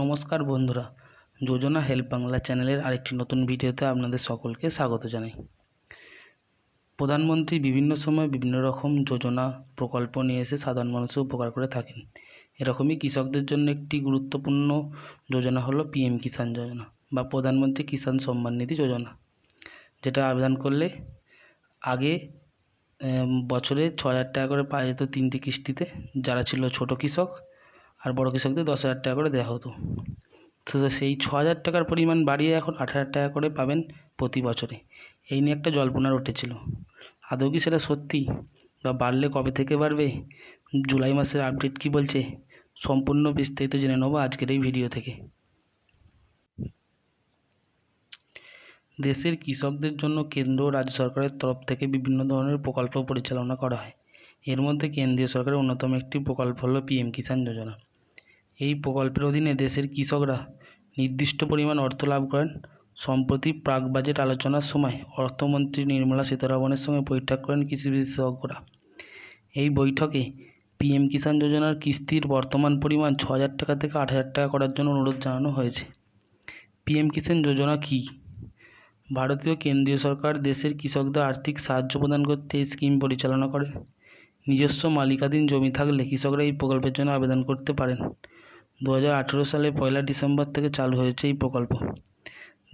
নমস্কার বন্ধুরা, যোজনা হেল্প বাংলা চ্যানেলের আরেকটি নতুন ভিডিওতে আপনাদের সকলকে স্বাগত জানাই। প্রধানমন্ত্রী বিভিন্ন সময় বিভিন্ন রকম যোজনা প্রকল্প নিয়ে এসে সাধারণ মানুষের উপকার করে থাকেন। এরকমই কৃষকদের জন্য একটি গুরুত্বপূর্ণ যোজনা হলো পিএম কিষাণ যোজনা বা প্রধানমন্ত্রী কিষাণ সম্মান নিধি যোজনা, যেটা আবেদন করলে আগে বছরে ছ হাজার টাকা করে পাওয়া যেত তিনটি কিস্তিতে। যারা ছিল ছোট কৃষক আর বড় কৃষকদের দশ হাজার টাকা করে দেওয়া হতো। তো সেই ছ হাজার টাকার পরিমাণ বাড়িয়ে এখন আট হাজার টাকা করে পাবেন প্রতি বছরে। এই নিয়ে একটা জল্পনা উঠেছিল। আদৌ কি সেটা সত্যি? বা বাড়লে কবে থেকে বাড়বে? জুলাই মাসের আপডেট কি বলছে? সম্পূর্ণ বিস্তারিত জেনে নেব আজকের এই ভিডিও থেকে। দেশের কৃষকদের জন্য কেন্দ্র ও রাজ্য সরকারের তরফ থেকে বিভিন্ন ধরনের প্রকল্প পরিচালনা করা হয়। এর মধ্যে কেন্দ্রীয় সরকারের অন্যতম একটি প্রকল্প হলো পিএম কিষাণ যোজনা। এই প্রকল্পের অধীনে দেশের কৃষকরা নির্দিষ্ট পরিমাণ অর্থ লাভ করেন। সম্প্রতি প্রাক বাজেট আলোচনার সময় অর্থমন্ত্রী নির্মলা সীতারামনের সঙ্গে বৈঠক করেন কৃষি বিশেষজ্ঞরা। এই বৈঠকে পিএম কিষাণ যোজনার কিস্তির বর্তমান পরিমাণ ছ হাজার টাকা থেকে আট হাজার টাকা করার জন্য অনুরোধ জানানো হয়েছে। পিএম কিষাণ যোজনা কী? ভারতীয় কেন্দ্রীয় সরকার দেশের কৃষকদের আর্থিক সাহায্য প্রদান করতে এই স্কিম পরিচালনা করে। নিজস্ব মালিকাধীন জমি থাকলে কৃষকরা এই প্রকল্পের জন্য আবেদন করতে পারেন। দু হাজার আঠেরো সালে পয়লা ডিসেম্বর থেকে চালু হয়েছে এই প্রকল্প।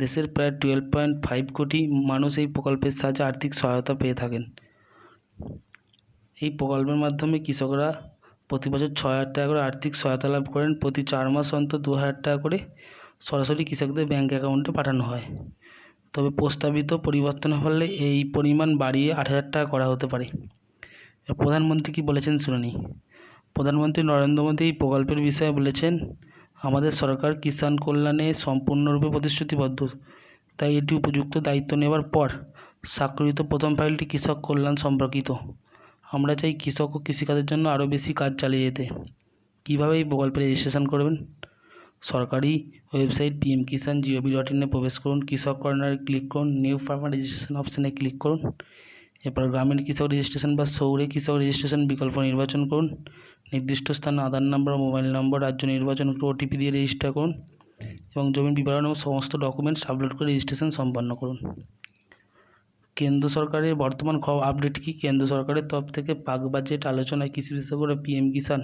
দেশের প্রায় টুয়েলভ পয়েন্ট ফাইভ কোটি মানুষ এই প্রকল্পের সাহায্যে আর্থিক সহায়তা পেয়ে থাকেন। এই প্রকল্পের মাধ্যমে কৃষকরা প্রতি বছর ছ হাজার টাকা করে আর্থিক সহায়তা লাভ করেন। প্রতি চার মাস অন্তর দু হাজার টাকা করে সরাসরি কৃষকদের ব্যাঙ্ক অ্যাকাউন্টে পাঠানো হয়। তবে প্রস্তাবিত পরিবর্তনের ফলে এই পরিমাণ বাড়িয়ে আট হাজার টাকা করা হতে পারে। প্রধানমন্ত্রী কি বলেছেন শুনে নিই। প্রধানমন্ত্রী নরেন্দ্র মোদী এই প্রকল্পের বিষয়ে বলেছেন, আমাদের সরকার কিষাণ কল্যাণে সম্পূর্ণরূপে প্রতিশ্রুতিবদ্ধ। তাই এটি উপযুক্ত দায়িত্ব নেবার পর স্বাক্ষরিত প্রথম ফাইলটি কৃষক কল্যাণ সম্পর্কিত। আমরা চাই কৃষক ও কৃষিকাজের জন্য আরও বেশি কাজ চালিয়ে যেতে। কীভাবে এই প্রকল্পে রেজিস্ট্রেশন করবেন? সরকারি website PM Kisan GOV dot ইনে প্রবেশ করুন, কৃষক কর্নারে ক্লিক করুন, নিউ ফার্মার রেজিস্ট্রেশন অপশানে ক্লিক করুন। এরপর গ্রামীণ কৃষক রেজিস্ট্রেশন বা শহুরে কৃষক রেজিস্ট্রেশন বিকল্প নির্বাচন করুন। নির্দিষ্ট স্থানে আধার নম্বর মোবাইল নম্বর, রাজ্য নির্বাচন ওটিপি দিয়ে রেজিস্টার করুন এবং জমির বিবরণ এবং সমস্ত ডকুমেন্টস আপলোড করে রেজিস্ট্রেশন সম্পন্ন করুন। কেন্দ্র সরকারের বর্তমান খবর আপডেট কি? কেন্দ্র সরকারের তরফ থেকে পাক বাজেট আলোচনায় কৃষি বিশেষজ্ঞরা পিএম কিষাণ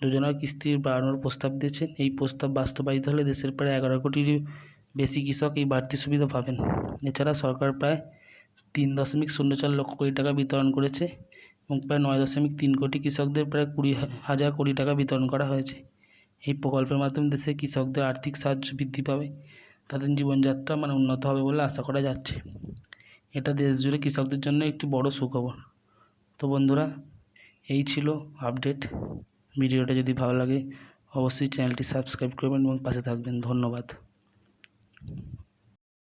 যোজনার কিস্তির বাড়ানোর প্রস্তাব দিয়েছেন। এই প্রস্তাব বাস্তবায়িত হলে দেশের প্রায় এগারো কোটির বেশি কৃষক এই বাড়তি সুবিধা পাবেন। এছাড়া সরকার প্রায় তিন দশমিক শূন্য চার লক্ষ কোটি টাকা বিতরণ করেছে। এবং প্রায় নয় দশমিক তিন কোটি কৃষকদের প্রায় কুড়ি হাজার কোটি টাকা বিতরণ করা হয়েছে। এই প্রকল্পের মাধ্যমে দেশে কৃষকদের আর্থিক সাহায্য বৃদ্ধি পাবে। তাদের জীবনযাত্রা মানে উন্নত হবে বলে আশা করা যাচ্ছে। এটা দেশ জুড়ে কৃষকদের জন্য একটি বড় সুখবর। তো বন্ধুরা, এই ছিল আপডেট। ভিডিওটা যদি ভালো লাগে, অবশ্যই চ্যানেলটি সাবস্ক্রাইব করবেন এবং পাশে থাকবেন। ধন্যবাদ।